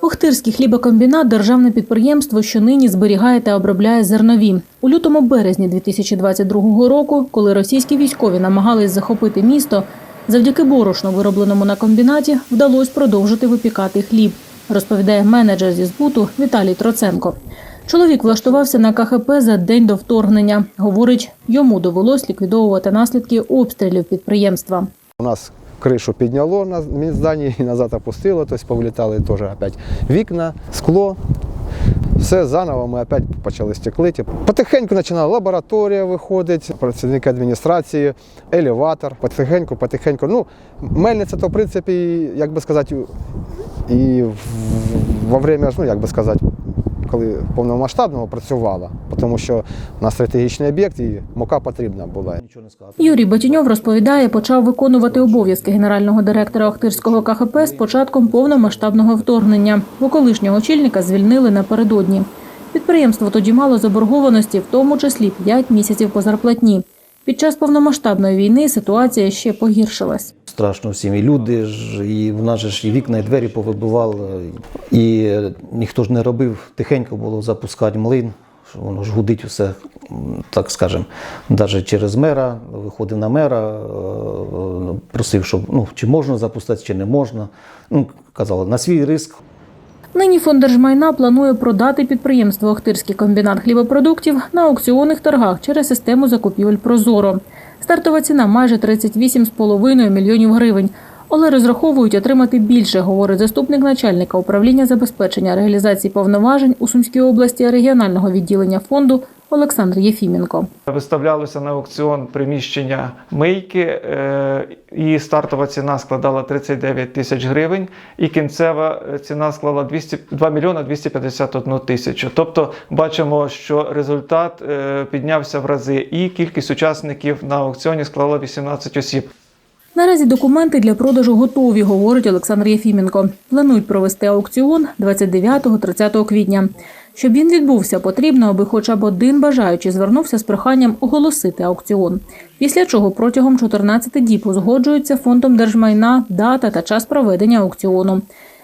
Охтирський хлібокомбінат – державне підприємство, що нині зберігає та обробляє зернові. У лютому-березні 2022 року, коли російські військові намагались захопити місто, завдяки борошну, виробленому на комбінаті, вдалося продовжити випікати хліб, розповідає менеджер зі збуту Віталій Троценко. Чоловік влаштувався на КХП за день до вторгнення. Говорить, йому довелось ліквідовувати наслідки обстрілів підприємства. У нас кришу підняло на зданні і назад опустило, тобто повилітали теж опять вікна, скло. Все заново ми опять почали стеклити. Потихеньку починала лабораторія виходить, працівники адміністрації, елеватор. Потихеньку, потихеньку. Ну, мельниця то, в принципі, як би сказати, і во время, ну, як би сказати, коли повномасштабного працювала, тому що на стратегічний об'єкт і мука потрібна була. Юрій Батюньов розповідає, почав виконувати обов'язки генерального директора Охтирського КХП з початком повномасштабного вторгнення, бо колишнього очільника звільнили напередодні. Підприємство тоді мало заборгованості, в тому числі 5 місяців по зарплатні. Під час повномасштабної війни ситуація ще погіршилась. Страшно всім. І люди ж, і в нас ж і вікна, і двері повибивали. І ніхто ж не робив, тихенько було запускати млин, що воно ж гудить усе, так скажемо, навіть через мера, виходив на мера, е, просив, щоб ну, чи можна запустити, чи не можна. Ну, казали, на свій риск. Нині фонд держмайна планує продати підприємство Охтирський комбінат хлібопродуктів на аукціонних торгах через систему закупівель Прозоро. Стартова ціна майже 38,5 мільйонів гривень. Але розраховують отримати більше, говорить заступник начальника управління забезпечення реалізації повноважень у Сумській області регіонального відділення фонду Олександр Єфіменко. Виставлялося на аукціон приміщення мийки, е, і стартова ціна складала 39 тисяч гривень, і кінцева ціна склала 200, 2 мільйона 251 тисячу. Тобто бачимо, що результат е, піднявся в рази, і кількість учасників на аукціоні склала 18 осіб. Наразі документи для продажу готові, говорить Олександр Єфіменко. Планують провести аукціон 29-30 квітня. Щоб він відбувся, потрібно, аби хоча б один бажаючий звернувся з проханням оголосити аукціон. Після чого протягом 14 діб узгоджується фондом держмайна дата та час проведення аукціону.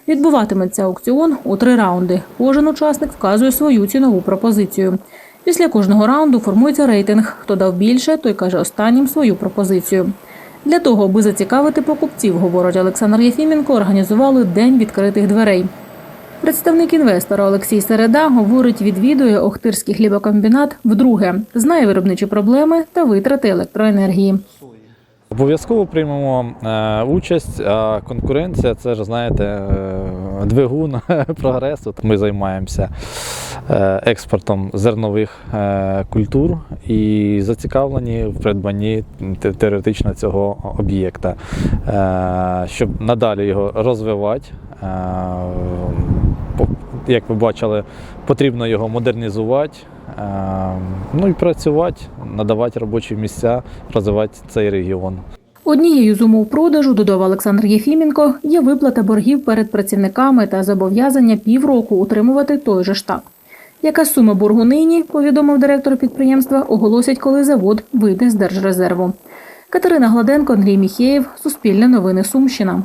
Відбуватиметься аукціон у три раунди. Кожен учасник вказує свою цінову пропозицію. Після кожного раунду формується рейтинг. Хто дав більше, той каже останнім свою пропозицію. Для того, аби зацікавити покупців, говорить Олександр Єфіменко, організували день відкритих дверей. Представник інвестора Олексій Середа говорить, відвідує Охтирський хлібокомбінат вдруге, знає виробничі проблеми та витрати електроенергії. Обов'язково приймемо е, участь, а конкуренція це ж знаєте е, двигун прогресу. Ми займаємося експортом зернових е, культур і зацікавлені в придбанні теоретично цього об'єкта, е, щоб надалі його розвивати. Е, як ви бачили, потрібно його модернізувати. е, Ну і працювати, надавати робочі місця, розвивати цей регіон. Однією з умов продажу, додав Олександр Єфіменко, є виплата боргів перед працівниками та зобов'язання півроку утримувати той же штат. Яка сума боргу нині, повідомив директор підприємства, оголосять, коли завод вийде з держрезерву. Катерина Гладенко, Андрій Міхеєв, Суспільне новини Сумщина.